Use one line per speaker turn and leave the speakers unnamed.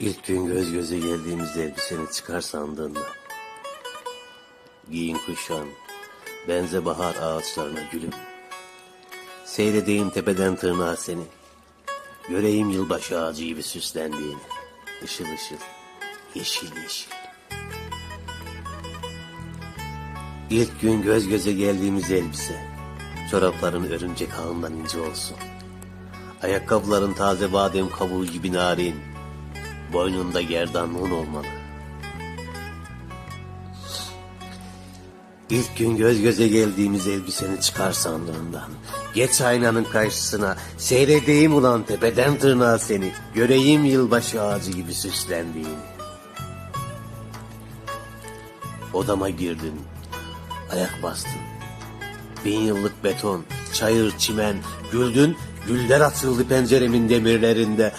İlk gün göz göze geldiğimizde elbiseni çıkar sandığında. Giyin kuşan, benze bahar ağaçlarına gülüm. Seyredeyim tepeden tırnağa seni. Göreyim yılbaşı ağacı gibi süslendiğini. Işıl ışıl, yeşil yeşil. İlk gün göz göze geldiğimiz elbise. Çorapların örümcek ağından ince olsun. Ayakkabıların taze badem kabuğu gibi narin. Boynunda gerdanlığın olmalı. İlk gün göz göze geldiğimiz elbiseni çıkar sandığından. Geç aynanın karşısına, seyredeyim ulan tepeden tırnağa seni. Göreyim yılbaşı ağacı gibi süslendiğini. Odama girdin, ayak bastın. Bin yıllık beton, çayır, çimen, güldün, güller atıldı penceremin demirlerinde.